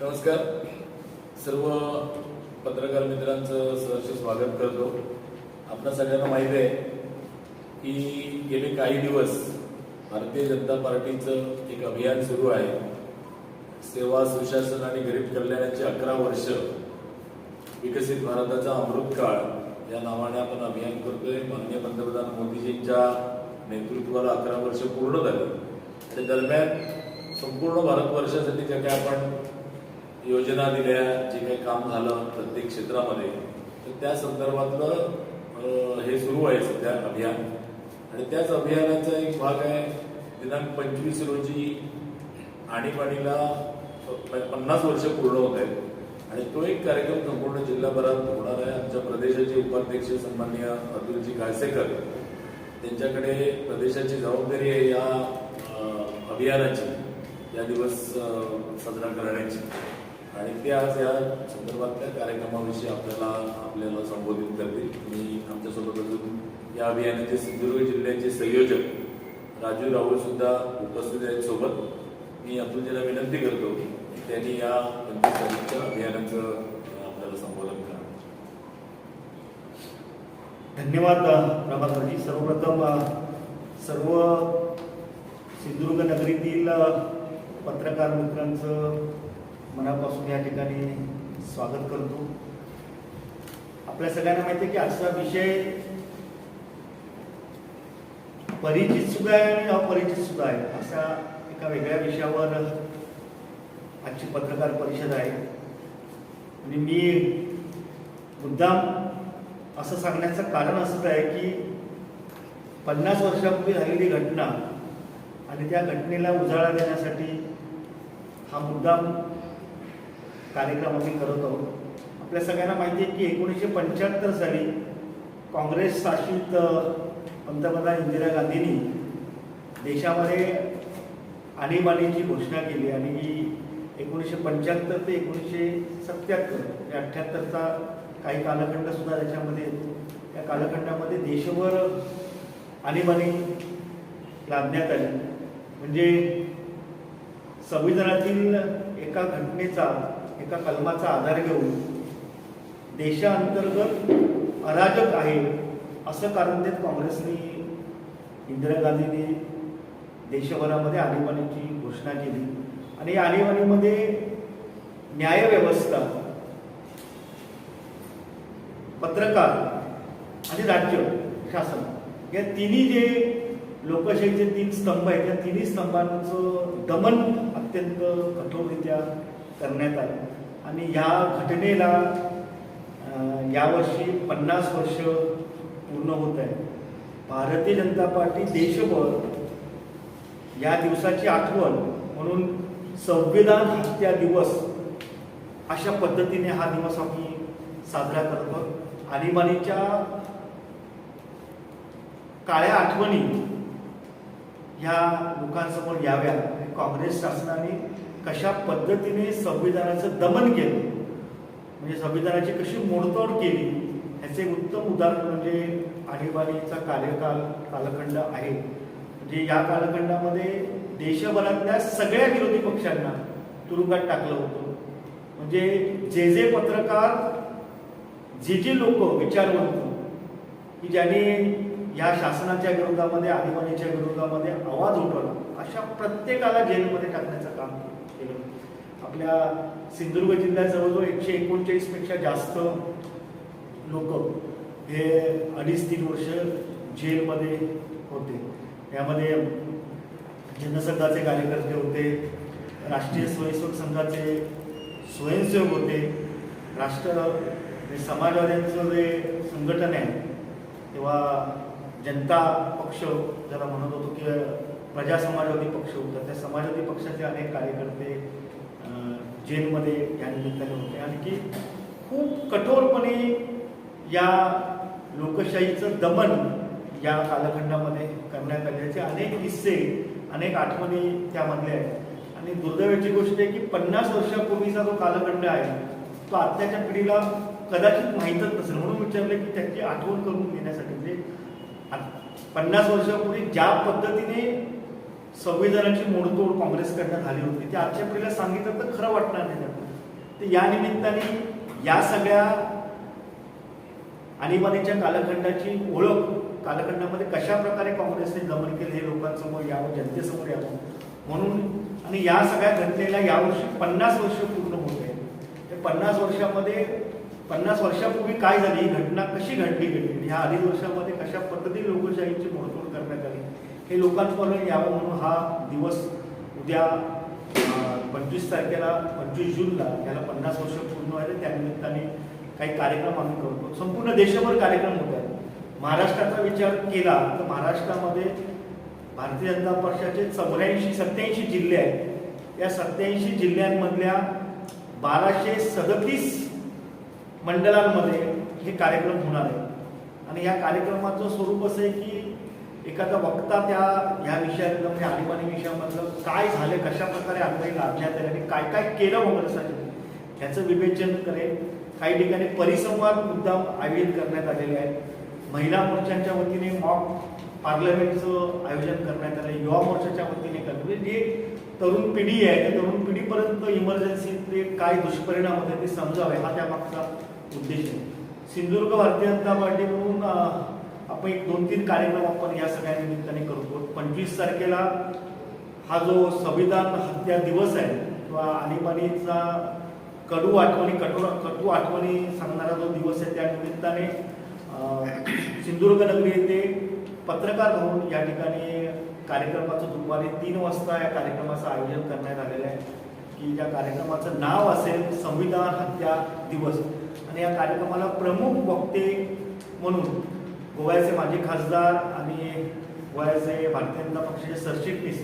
नमस्कार. सर्व पत्रकार मित्रांचं सहर्ष स्वागत करतो. आपल्या सगळ्यांना माहिती आहे की गेले काही दिवस भारतीय जनता पार्टीचं एक अभियान सुरू आहे. सेवा सुशासन आणि गरीब कल्याणाची अकरा वर्ष विकसित भारताचा अमृतकाळ या नावाने आपण अभियान करतोय. माननीय पंतप्रधान मोदीजींच्या नेतृत्वाला अकरा वर्ष पूर्ण झाली. आणि दरम्यान संपूर्ण भारतवर्षासाठी ज्या काही आपण योजना दिल्या जे काही काम झालं प्रत्येक क्षेत्रामध्ये तर त्या संदर्भातलं हे सुरू आहे सध्या अभियान. आणि त्याच अभियानाचा एक भाग आहे दिनांक पंचवीस रोजी आणीबाणीला पन्नास वर्ष पूर्ण होत आहेत. आणि तो एक कार्यक्रम संपूर्ण जिल्हाभरात होणार आहे. आमच्या प्रदेशाचे उपाध्यक्ष सन्माननीय अतुलजी काळसेकर त्यांच्याकडे प्रदेशाची जबाबदारी आहे या अभियानाची या दिवस साजरा करण्याची. आणि ते आज या संदर्भातल्या कार्यक्रमाविषयी आपल्याला आपल्याला संबोधित करतील. मी आमच्यासोबत अजून या अभियानाचे सिंधुदुर्ग जिल्ह्याचे संयोजक राजू राहुल सुद्धा उपस्थित आहेत सोबत. मी अतुलजीला विनंती करतो की त्यांनी या पंचवीस तारीखच्या अभियानाचं आपल्याला संबोधन करावं धन्यवाद प्रभाकरजी सर्वप्रथम सर्व सिंधुदुर्ग नगरीतील पत्रकार मित्रांचं मनापासून या ठिकाणी स्वागत करतो. आपल्या सगळ्यांना माहिती आहे की आजचा विषय परिचित सुद्धा आहे आणि अपरिचित सुद्धा आहे. असा एका वेगळ्या विषयावर आजची पत्रकार परिषद आहे. आणि मी मुद्दाम असं सांगण्याचं कारण असंच आहे की पन्नास वर्षापूर्वी झालेली घटना आणि त्या घटनेला उजाळा देण्यासाठी हा मुद्दाम कार्यक्रम आम्ही करत आहोत. आपल्या सगळ्यांना माहिती आहे की एकोणीसशे पंच्याहत्तर साली काँग्रेस शासित पंतप्रधान इंदिरा गांधींनी देशामध्ये आणीबाणीची घोषणा केली आणि ही एकोणीसशे पंच्याहत्तर ते एकोणीसशे सत्याहत्तर म्हणजे अठ्ठ्याहत्तरचा काही कालखंड सुद्धा त्याच्यामध्ये येतो. त्या कालखंडामध्ये देशभर आणीबाणी लादण्यात आली. म्हणजे संविधानातील एका घटनेचा एका कलमाचा आधार घेऊन देशांतर्गत अराजक आहे असं कारण देत काँग्रेसने इंदिरा गांधींनी देशभरामध्ये आणीबाणीची घोषणा केली. आणि या आणीबाणीमध्ये न्यायव्यवस्था पत्रकार आणि राज्य शासन या तिन्ही जे लोकशाहीचे तीन स्तंभ आहेत त्या तिन्ही स्तंभांचं दमन अत्यंत कठोररित्या करण्यात आले. आणि या घटनेला यावर्षी पन्नास वर्ष पूर्ण होत आहे भारतीय जनता पार्टी देशभर या दिवसाची आठवण म्हणून संविधान हत्या दिवस अशा पद्धतीने हा दिवस आम्ही साजरा करतो आणीबाणीच्या काळ्या आठवणी ह्या लोकांसमोर याव्या काँग्रेस शासनाने कशा पद्धतीने संविधानाचं दमन केलं? म्हणजे संविधानाची कशी मोडतोड केली? ह्याचे उत्तम उदाहरण म्हणजे आणीबाणीचा कार्यकाल कालखंड आहे. म्हणजे या कालखंडामध्ये देशभरातल्या सगळ्या विरोधी पक्षांना तुरुंगात टाकलं होतं. म्हणजे जे जे पत्रकार जे जे लोक विचारवंत की ज्यांनी या शासनाच्या विरोधामध्ये आणीबाणीच्या विरोधामध्ये आवाज उठवला अशा प्रत्येकाला जेलमध्ये टाकण्याचं काम केलं. आपल्या सिंधुदुर्ग जिल्ह्यात जवळजवळ एकशे एकोणचाळीसपेक्षा जास्त लोक हे अडीच तीन वर्ष जेलमध्ये होते. यामध्ये जनसंघाचे कार्यकर्ते होते राष्ट्रीय स्वयंसेवक संघाचे स्वयंसेवक होते राष्ट्र समाजवाद्यांचं जे संघटन आहे तेव्हा जनता पक्ष ज्याला म्हणत होतो की प्रजा समाजवादी पक्ष होता. त्या समाजवादी पक्षाचे अनेक कार्यकर्ते जेलमध्ये या निमित्ताने होते. आणखी खूप कठोरपणे या लोकशाहीचं दमन या कालखंडामध्ये करण्यात आल्याचे अनेक किस्से अनेक आठवणी त्यामधले आहेत. आणि दुर्दैवाची गोष्ट आहे की पन्नास वर्षापूर्वीचा जो कालखंड आहे तो आत्ताच्या पिढीला कदाचित माहीतच नसेल. म्हणून विचारलं की त्याची आठवण करून घेण्यासाठी म्हणजे आ- पन्नास वर्षापूर्वी ज्या पद्धतीने संविधानाची मोडतोड काँग्रेसकडनं झाली होती. ते आजच्या पिढीला सांगितलं तर खरं वाटणार नाही तर या निमित्ताने या सगळ्या आणीबाणीच्या कालखंडाची ओळख कालखंडामध्ये कशा प्रकारे काँग्रेसने दमन केलं हे लोकांसमोर यावं जनतेसमोर यावं म्हणून आणि या सगळ्या घटनेला यावर्षी पन्नास वर्ष पूर्ण होत आहे ते पन्नास वर्षामध्ये पन्नास वर्षापूर्वी काय झाली ही घटना कशी घडली गेली ह्या अडीच वर्षामध्ये कशा पद्धतीने लोकशाहीची मोडतोड करण्यात आली हे लोकांपर्यंत यावं म्हणून हा दिवस उद्या पंचवीस तारखेला पंचवीस जूनला याला पन्नास वर्ष पूर्ण व्हायला त्यानिमित्ताने काही कार्यक्रम आम्ही करतो. संपूर्ण देशभर कार्यक्रम होत आहेत. महाराष्ट्राचा विचार केला तर महाराष्ट्रामध्ये भारतीय जनता पक्षाचे चौऱ्याऐंशी सत्याऐंशी जिल्हे आहेत. या सत्याऐंशी जिल्ह्यांमधल्या बाराशे सदतीस मंडळांमध्ये हे कार्यक्रम होणार आहे आणि या कार्यक्रमाचं स्वरूप असं आहे की एखादा वक्ता त्या ह्या विषयातलं म्हणजे आणीबाणी विषयामधलं काय झालं कशा प्रकारे आणीबाणी लादण्यात आली आणि काय काय केलं काँग्रेसाने ह्याचं विवेचन करेल. काही ठिकाणी परिसंवाद मुद्दाम आयोजित करण्यात आलेले आहेत. महिला मोर्चांच्या वतीने मॉक पार्लमेंटचं आयोजन करण्यात आलं युवा मोर्चाच्या वतीने करण्यात म्हणजे जे तरुण पिढी आहे. त्या तरुण पिढीपर्यंत इमर्जन्सीचे काय दुष्परिणाम होते ते समजावे हा त्यामागचा उद्देश आहे. सिंधुदुर्ग भारतीय जनता पार्टी म्हणून आपण एक दोन तीन कार्यक्रम आपण या सगळ्या निमित्ताने करतो. पंचवीस तारखेला हा जो संविधान हत्या दिवस आहे किंवा आणीबाणीचा कडू आठवणी कठोर कटू आठवणी सांगणारा जो दिवस आहे त्या निमित्ताने सिंधुदुर्ग नगरी येथे पत्रकार भवन या ठिकाणी कार्यक्रमाचं दुपारी तीन वाजता या कार्यक्रमाचं आयोजन करण्यात आलेलं आहे. की या कार्यक्रमाचं नाव असेल संविधान हत्या दिवस. आणि या कार्यक्रमाला प्रमुख वक्ते म्हणून गोव्याचे माजी खासदार आणि गोव्याचे भारतीय जनता पक्षाचे सरचिटणीस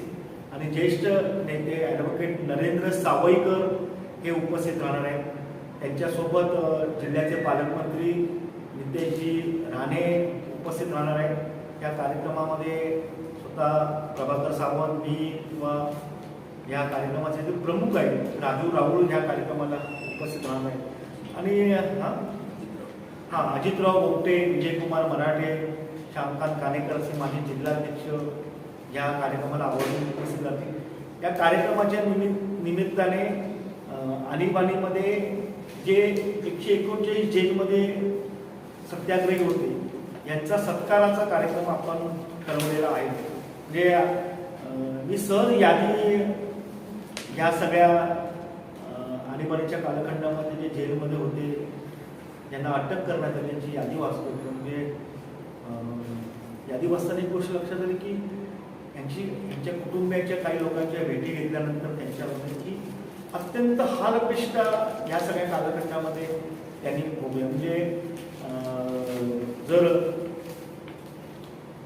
आणि ज्येष्ठ नेते ॲडव्होकेट नरेंद्र सावईकर हे उपस्थित राहणार आहेत. त्यांच्यासोबत जिल्ह्याचे पालकमंत्री नितेशजी राणे उपस्थित राहणार आहेत. या कार्यक्रमामध्ये स्वतः प्रभाकर सावंत मी किंवा या कार्यक्रमाचे जे प्रमुख आहेत राजू राहुल ह्या कार्यक्रमाला उपस्थित राहणार आहेत. आणि हां? हां अजितराव गोपटे विजयकुमार मराठे श्यामकांत कानेकर असे माझे जिल्हाध्यक्ष या कार्यक्रमाला आवडून उपस्थित राहतील. या कार्यक्रमाच्या निमित्त निमित्ताने आणीबाणीमध्ये जे एकशे एकोणचाळीस जेलमध्ये सत्याग्रही होते यांचा सत्काराचा कार्यक्रम आपण ठरवलेला आहे. म्हणजे मी सहज यादी या सगळ्या आणीबाणीच्या कालखंडामध्ये जे जेलमध्ये होते ज्यांना अटक करण्यात आली यांची यादी वाचतो म्हणजे यादी वाचताना एक गोष्ट लक्षात आली की यांची यांच्या कुटुंबियांच्या काही लोकांच्या भेटी घेतल्यानंतर त्यांच्यामध्ये की अत्यंत हालपिष्ट या सगळ्या कालखंडामध्ये त्यांनी भोगल्या. म्हणजे जर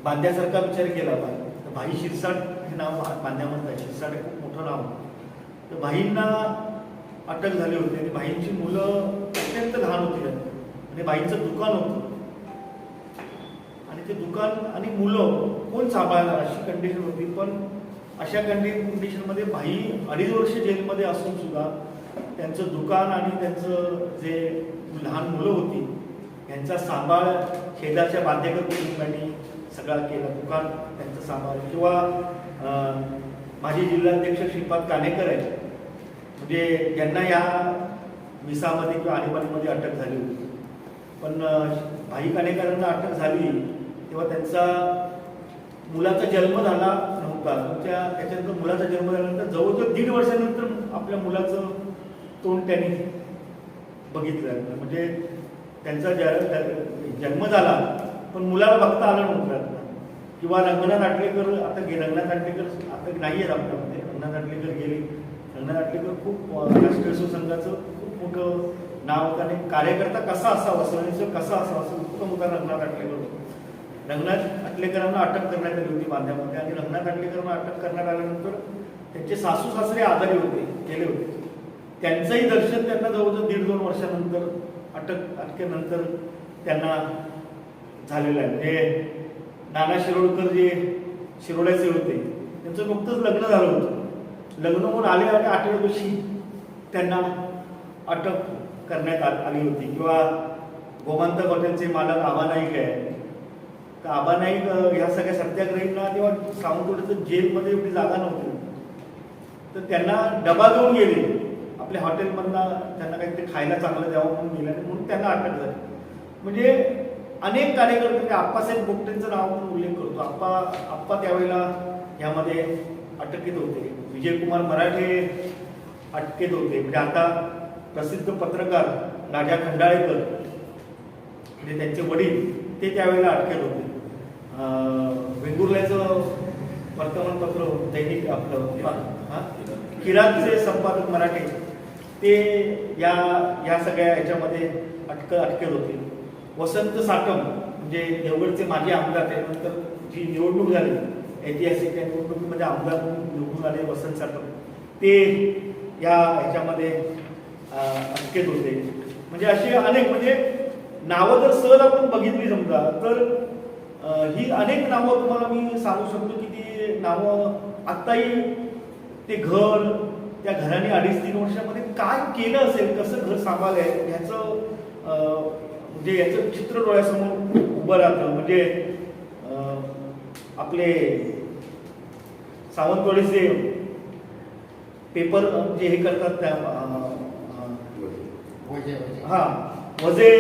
बांद्यासारखा विचार केला पाहिजे तर भाई शिरसाट हे नाव बांद्यामध्ये आहे. शिरसाट हे खूप मोठं नाव तर भाईंना अटक झाली होती आणि भाईंची मुलं अत्यंत लहान होती. आणि भाईंचं दुकान होतं. आणि ते दुकान आणि मुलं कोण सांभाळणार अशी कंडिशन होती. पण अशा कंडि कंडिशनमध्ये भाई अडीच वर्ष जेलमध्ये असून सुद्धा त्यांचं दुकान आणि त्यांचं जे लहान मुलं होती यांचा सांभाळ शेजारच्या बांधेकर कुटुंबांनी सगळा केला. दुकान त्यांचं सांभाळ. किंवा माजी माझे जिल्हाध्यक्ष श्रीपाद कानेकर आहेत. म्हणजे यांना या मिसामध्ये किंवा आणीबाणीमध्ये अटक झाली होती. पण भाई कानेकरांना अटक झाली तेव्हा त्यांचा मुलाचा जन्म झाला नव्हता. त्या त्याच्यानंतर मुलाचा जन्म झाल्यानंतर जवळजवळ दीड वर्षानंतर आपल्या मुलाचं तोंड त्यांनी बघितलं. म्हणजे त्यांचा ज- जन्म झाला पण मुलाला बघता आलं नव्हतं किंवा रंगनाथ आटलेकर आता गे रंगनाथ आटलेकर आता नाही आहेत आपल्यामध्ये रंगनाथ आटलेकर गेले. रंगनाथ आटलेकर खूप राष्ट्रीय संघाचं खूप मोठं नाव कार्यकर्ता कसा असावा स्वयंसेवक कसा असावा असं उत्तम होता रंगनाथ आटलेकर होतं. रंगनाथ आटलेकरांना अटक करण्यात आली होती बांध्यामध्ये आणि रंगनाथ आटलेकरांना अटक करण्यात आल्यानंतर त्यांचे सासू सासरे आजारी होते गेले होते. त्यांचंही दर्शन त्यांना जवळजवळ दीड दोन वर्षानंतर अटक अटकेनंतर त्यांना झालेलं आहे. म्हणजे नाना शिरोडकर जे शिरोड्याचे होते त्यांचं नुकतंच लग्न झालं होतं. लग्न होऊन आले आणि आठव्या दिवशी त्यांना अटक करण्यात आली होती. किंवा गोमांतक हॉटेलचे मालक आबा नाईक आहे. तर आबा नाईक ह्या सगळ्या सत्याग्रहींना तेव्हा सावंतवाडीचं जेलमध्ये एवढी जागा नव्हती. तर त्यांना डबा देऊन गेले. आपल्या हॉटेलमधनं त्यांना काहीतरी खायला चांगलं द्यावं म्हणून गेलं आणि म्हणून त्यांना अटक झाली. म्हणजे अनेक कार्यकर्ते आप्पासाहेब बोगटेंचं नाव आपण उल्लेख करतो. आप्पा आप्पा त्यावेळेला ह्यामध्ये अटकेत होते. विजयकुमार मराठे अटकेत होते. म्हणजे आता प्रसिद्ध पत्रकार राजा खंडाळेकर म्हणजे त्यांचे वडील ते त्यावेळेला अटकेत होते वेंगुर्ल्याचं वर्तमानपत्र दैनिक आपलं हा? किरातचे संपादक मराठे ते या या सगळ्या याच्यामध्ये अटक अटकेत होते वसंत साकम म्हणजे देवगडचे माजी आमदार त्यानंतर जी निवडणूक झाली ऐतिहासिक त्या निवडणुकीमध्ये आमदार म्हणून निवडून आले वसंत साकम ते या ह्याच्यामध्ये अटकेत होते. म्हणजे अशी अनेक म्हणजे नावं जर सहज आपण बघितली समजा तर ही अनेक नावं तुम्हाला मी सांगू शकतो की ती नावं आत्ताही ते घर त्या घराने अडीच तीन वर्षामध्ये काय केलं असेल कसं घर सांभाळलंय ह्याचं म्हणजे याचं चित्र डोळ्यासमोर उभं राहतं. म्हणजे आपले सावंतवाडीचे पेपर जे हे करतात त्या हा वजे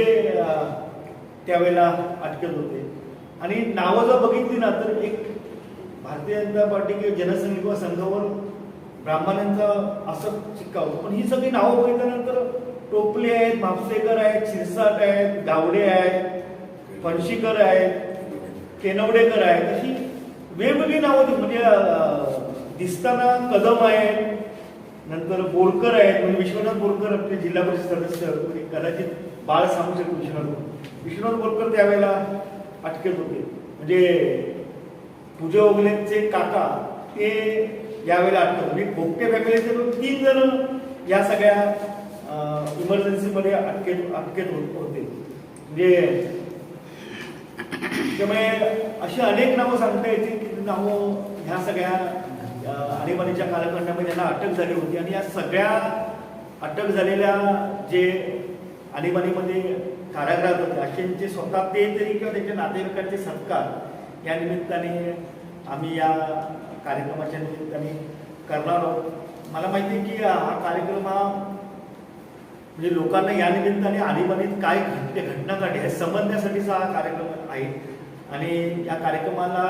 त्यावेळेला अटकेत होते. आणि नावं जर बघितली ना तर एक भारतीय जनता पार्टी किंवा जनसंघ किंवा संघावर ब्राह्मणांचा असं शिक्का होतो. पण ही सगळी नावं बघितल्यानंतर टोपले आहेत म्हापसेकर आहेत शिरसाट आहेत गावडे आहेत फणशीकर आहेत केनवडेकर आहेत. अशी वेगवेगळी नावं म्हणजे दिसताना कदम आहेत नंतर बोरकर आहेत म्हणजे विश्वनाथ बोरकर आपले जिल्हा परिषद सदस्य म्हणजे कदाचित बाळ सांगू शकतो विश्वनाथ बोरकर. विश्वनाथ बोरकर त्यावेळेला अटकेत होते. म्हणजे पूजा ओगलेचे काका ते यावेळेला अटक म्हणजे भोगटे फॅमिलीचे तीन जण या सगळ्या इमर्जन्सीमध्ये अटकेत अटकेत होत- होते. म्हणजे त्यामुळे अशी अनेक नावं सांगता येतील की नावं ह्या सगळ्या आणीबाणीच्या कालखंडामध्ये त्यांना अटक झाली होती. आणि या सगळ्या अटक झालेल्या जे आणीबाणीमध्ये कारागृहात होते अशांचे स्वतः ते तरी किंवा त्यांच्या नातेवाईकांचे सत्कार या निमित्ताने आम्ही या कार्यक्रमाच्या निमित्ताने करणार आहोत. मला माहिती आहे की हा कार्यक्रम हा म्हणजे लोकांना या निमित्ताने आणीबाणीत काय घडते घटना घडली हे समजण्यासाठीचा हा कार्यक्रम आहे. आणि या कार्यक्रमाला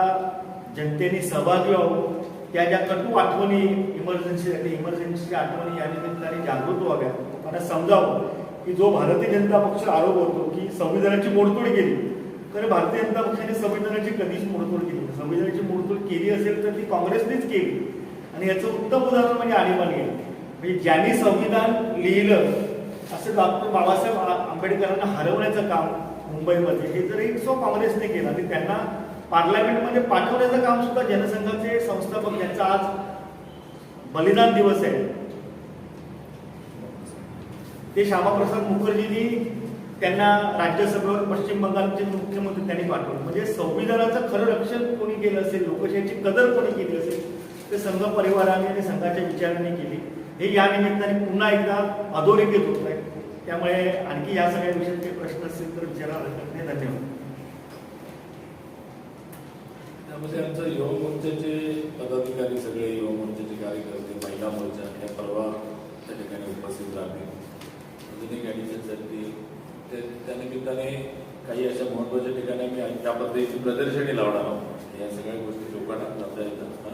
जनतेने सहभागी व्हावं. त्या ज्या कटू आठवणी इमर्जन्सी इमर्जन्सीच्या आठवणी या निमित्ताने जागृत व्हाव्या लोकांना समजावं की जो भारतीय जनता पक्ष आरोप होतो की संविधानाची मोडतोड केली. तर भारतीय जनता पक्षाने संविधानाची कधीच मोडतोड केली संविधानाची मोडतोड केली असेल तर ती काँग्रेसनेच केली. आणि याचं उत्तम उदाहरण म्हणजे आणीबाणी आहे. म्हणजे ज्यांनी संविधान लिहिलं असं डॉक्टर बाबासाहेब आंबेडकरांना हरवण्याचं काम मुंबईमध्ये हे जर एक सो काँग्रेसने केलं आणि त्यांना पार्लमेंटमध्ये पाठवण्याचं काम सुद्धा जनसंघाचे संस्थापक यांचा आज बलिदान दिवस आहे. ते श्यामाप्रसाद मुखर्जींनी त्यांना राज्यसभेवर पश्चिम बंगालचे मुख्यमंत्री त्यांनी पाठवलं. म्हणजे संविधानाचं खरं रक्षण कोणी केलं असेल लोकशाहीची कदर कोणी केली असेल ते संघ परिवाराने आणि संघाच्या विचारांनी केली. हे या निमित्ताने पुन्हा एकदा अधोरेखित होत आहे. त्यामुळे आणखी या सगळ्या विषयाचे प्रश्न असतील तर विचारा नाही धन्यवाद. त्यामध्ये आमचं युवा मोर्चाचे पदाधिकारी सगळे युवा मोर्चाचे कार्यकर्ते महिला मोर्चा या परवा त्या ठिकाणी उपस्थित राहते अजून एक ॲडिशनसाठी ते त्या निमित्ताने काही अशा महत्त्वाच्या ठिकाणी आम्ही त्या पद्धतीची प्रदर्शनी लावणार आहोत. या सगळ्या गोष्टी लोकांना जाता येतात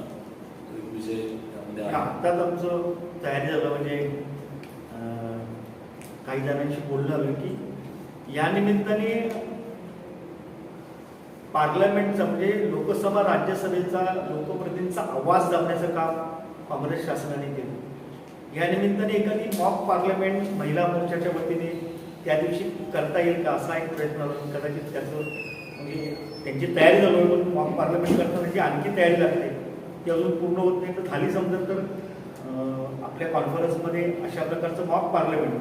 एक विषय त्यामध्ये आत्ताच आमचं तयारी झालं म्हणजे काही जणांशी बोललं की या निमित्ताने पार्लमेंटचा म्हणजे लोकसभा राज्यसभेचा लोकप्रतिनिधींचा आवाज दाबण्याचं काम काँग्रेस शासनाने केलं या निमित्ताने एखादी मॉक पार्लमेंट महिला मोर्चाच्या वतीने त्या दिवशी करता येईल का असा एक प्रयत्न होता. कदाचित त्याचं म्हणजे त्यांची तयारी झाली पण मॉक पार्लमेंट करताना जी आणखी तयारी लागते ती अजून पूर्ण होत नाही तर झाली समजा तर आपल्या कॉन्फरन्समध्ये अशा प्रकारचं मॉक पार्लमेंट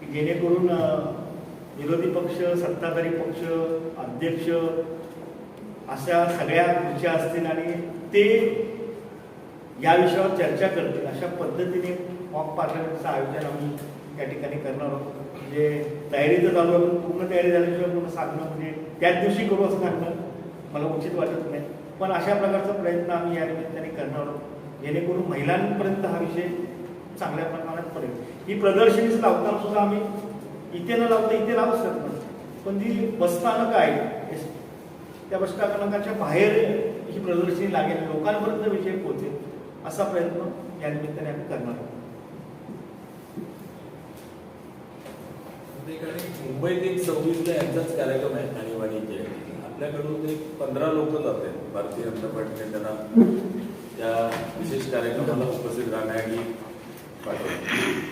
की जेणेकरून विरोधी पक्ष सत्ताधारी पक्ष अध्यक्ष अशा सगळ्या खुर्च्या असतील आणि ते या विषयावर चर्चा करतील अशा पद्धतीने मॉक पार्लमेंटचं आयोजन आम्ही त्या ठिकाणी करणार आहोत. म्हणजे तयारी तर चालू आहे पण पूर्ण तयारी झाल्याशिवाय पूर्ण सांगणं म्हणजे त्याच दिवशी करू असं सांगणं मला उचित वाटत नाही. पण अशा प्रकारचा प्रयत्न आम्ही या निमित्ताने करणार आहोत. जेणेकरून महिलांपर्यंत हा विषय चांगल्या प्रमाणात पडेल. ही प्रदर्शनीच लावताना सुद्धा आम्ही इथे न लावता इथे लावू शकतो पण जी बसस्थानक आहे त्या बसस्थानकाच्या बाहेर ही प्रदर्शनी लागेल. लोकांपर्यंत विषय पोहोचेल असा प्रयत्न या निमित्ताने आम्ही करणार आहोत. मुंबईत एक सव्वीसला यांचाच कार्यक्रम आहे आणीबाणीचे. आपल्याकडून एक पंधरा लोक जात आहेत भारतीय जनता पार्टीने त्यांना त्या विशेष कार्यक्रमाला उपस्थित राहण्यासाठी पाठवलं